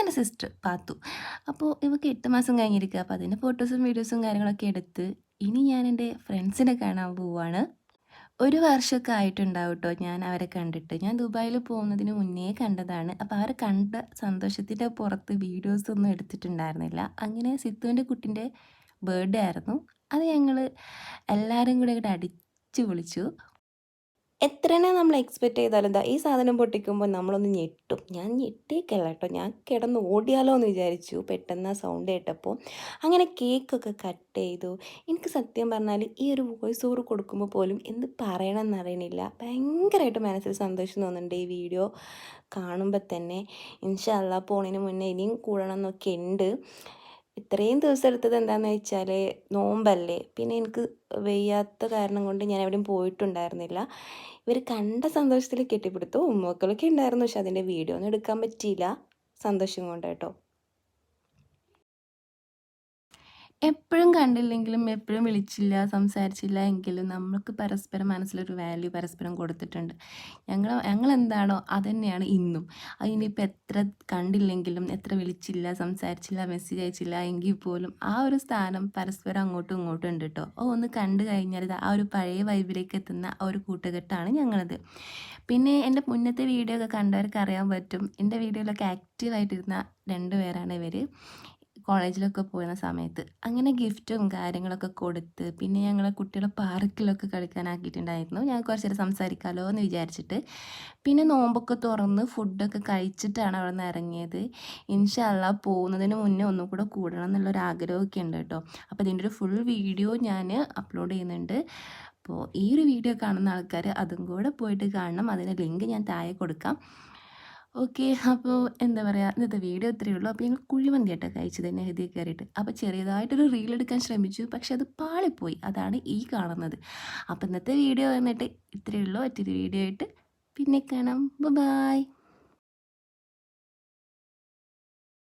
ഇതെന്റെ സിസ്റ്റർ പാത്തു. അപ്പോൾ ഇവക്ക് എട്ട് മാസം കഴിഞ്ഞിരിക്കുക അപ്പോൾ അതിന്റെ ഫോട്ടോസും വീഡിയോസും കാര്യങ്ങളൊക്കെ എടുത്ത് ഇനി ഞാൻ എന്റെ ഫ്രണ്ട്സിനെ കാണാൻ പോവുകയാണ് ഒരു വർഷമൊക്കെ ആയിട്ടുണ്ടാവും കേട്ടോ ഞാൻ അവരെ കണ്ടിട്ട്. ഞാൻ ദുബായിൽ പോകുന്നതിന് മുന്നേ കണ്ടതാണ്. അപ്പോൾ അവരെ കണ്ട സന്തോഷത്തിന്റെ പുറത്ത് വീഡിയോസൊന്നും എടുത്തിട്ടുണ്ടായിരുന്നില്ല. അങ്ങനെ സിത്തുവിന്റെ കുട്ടിന്റെ ബർത്ത്ഡേ ആയിരുന്നു. അത് ഞങ്ങൾ എല്ലാവരും കൂടെ ഇവിടെ അടിച്ചു പൊളിച്ചു. എത്ര തന്നെ നമ്മൾ എക്സ്പെക്റ്റ് ചെയ്താലും എന്താ ഈ സാധനം പൊട്ടിക്കുമ്പോൾ നമ്മളൊന്ന് ഞെട്ടും. ഞാൻ ഞെട്ടിയേക്കല്ല കേട്ടോ. ഞാൻ കിടന്ന് ഓടിയാലോ എന്ന് വിചാരിച്ചു. പെട്ടെന്ന് സൗണ്ട് കേട്ടപ്പോൾ അങ്ങനെ കേക്കൊക്കെ കട്ട് ചെയ്തു. എനിക്ക് സത്യം പറഞ്ഞാൽ ഈ ഒരു വോയിസ് ഓവർ കൊടുക്കുമ്പോൾ പോലും എന്ത് പറയണം എന്നറിയണില്ല ഭയങ്കരമായിട്ട് മനസ്സിൽ സന്തോഷം തോന്നുന്നുണ്ട് ഈ വീഡിയോ കാണുമ്പോൾ തന്നെ. ഇൻഷല്ല പോണിന് മുന്നേ ഇനിയും കൂടണം എന്നൊക്കെ ഉണ്ട് ഇത്രയും ദിവസം എടുത്തത് എന്താണെന്ന് വെച്ചാൽ നോമ്പല്ലേ. പിന്നെ എനിക്ക് വെയ്യാത്ത കാരണം കൊണ്ട് ഞാൻ എവിടെയും പോയിട്ടുണ്ടായിരുന്നില്ല. ഇവർ കണ്ട സന്തോഷത്തിൽ കെട്ടിപ്പിടുത്തു. ഉമ്മക്കളൊക്കെ ഉണ്ടായിരുന്നു. പക്ഷെ അതിന്റെ വീഡിയോ ഒന്നും എടുക്കാൻ പറ്റിയില്ല. സന്തോഷം കൊണ്ട് കേട്ടോ. എപ്പോഴും കണ്ടില്ലെങ്കിലും എപ്പോഴും വിളിച്ചില്ല സംസാരിച്ചില്ല എങ്കിലും നമ്മൾക്ക് പരസ്പരം മനസ്സിലൊരു വാല്യൂ പരസ്പരം കൊടുത്തിട്ടുണ്ട്. ഞങ്ങൾ ഞങ്ങൾ എന്താണോ അതുതന്നെയാണ് ഇന്നും അതിനിപ്പോൾ എത്ര കണ്ടില്ലെങ്കിലും എത്ര വിളിച്ചില്ല സംസാരിച്ചില്ല മെസ്സേജ് അയച്ചില്ല എങ്കിൽ പോലും ആ ഒരു സ്ഥാനം പരസ്പരം അങ്ങോട്ടും ഇങ്ങോട്ടും ഉണ്ട് കേട്ടോ ഓ ഒന്ന് കണ്ടു കഴിഞ്ഞാൽ ആ ഒരു പഴയ വൈബിലേക്ക് എത്തുന്ന ആ ഒരു കൂട്ടുകെട്ടാണ് ഞങ്ങളത്. പിന്നെ എന്റെ മുന്നത്തെ വീഡിയോ ഒക്കെ കണ്ടവർക്ക് അറിയാൻ പറ്റും. എന്റെ വീഡിയോയിലൊക്കെ ആക്റ്റീവായിട്ടിരുന്ന രണ്ട് പേരാണ് ഇവർ കോളേജിലൊക്കെ പോകുന്ന സമയത്ത് അങ്ങനെ ഗിഫ്റ്റും കാര്യങ്ങളൊക്കെ കൊടുത്ത് പിന്നെ ഞങ്ങൾ കുട്ടികളെ പാർക്കിലൊക്കെ കളിക്കാനാക്കിയിട്ടുണ്ടായിരുന്നു. ഞാൻ കുറച്ച് നേരം സംസാരിക്കാമല്ലോ എന്ന് വിചാരിച്ചിട്ട്. പിന്നെ നോമ്പൊക്കെ തുറന്ന് ഫുഡൊക്കെ കഴിച്ചിട്ടാണ് അവിടെ നിന്ന് ഇറങ്ങിയത് ഇൻഷല്ല പോകുന്നതിന് മുന്നേ ഒന്നും കൂടെ കൂടണം എന്നുള്ളൊരു ആഗ്രഹമൊക്കെ ഉണ്ട് കേട്ടോ. അപ്പോൾ ഇതിന്റെ ഒരു ഫുൾ വീഡിയോ ഞാൻ അപ്ലോഡ് ചെയ്യുന്നുണ്ട്. അപ്പോൾ ഈ ഒരു വീഡിയോ കാണുന്ന ആൾക്കാർ അതും കൂടെ പോയിട്ട് കാണണം. അതിന്റെ ലിങ്ക് ഞാൻ താഴെ കൊടുക്കാം. ഓക്കെ അപ്പോൾ എന്താ പറയുക ഇന്നത്തെ വീഡിയോ ഇത്രയേ ഉള്ളൂ. അപ്പോൾ ഞങ്ങൾ കുഴിമന്തി ആട്ടോ കഴിച്ചത് തന്നെ ഹൃദയ കയറിയിട്ട്. അപ്പോൾ ചെറിയതായിട്ടൊരു റീൽ എടുക്കാൻ ശ്രമിച്ചു പക്ഷെ അത് പാളിപ്പോയി. അതാണ് ഈ കാണുന്നത്. അപ്പോൾ ഇന്നത്തെ വീഡിയോ എന്നിട്ട് ഇത്രയേ ഉള്ളൂ. മറ്റൊരു വീഡിയോ ആയിട്ട് പിന്നെ കാണാം. ബൈ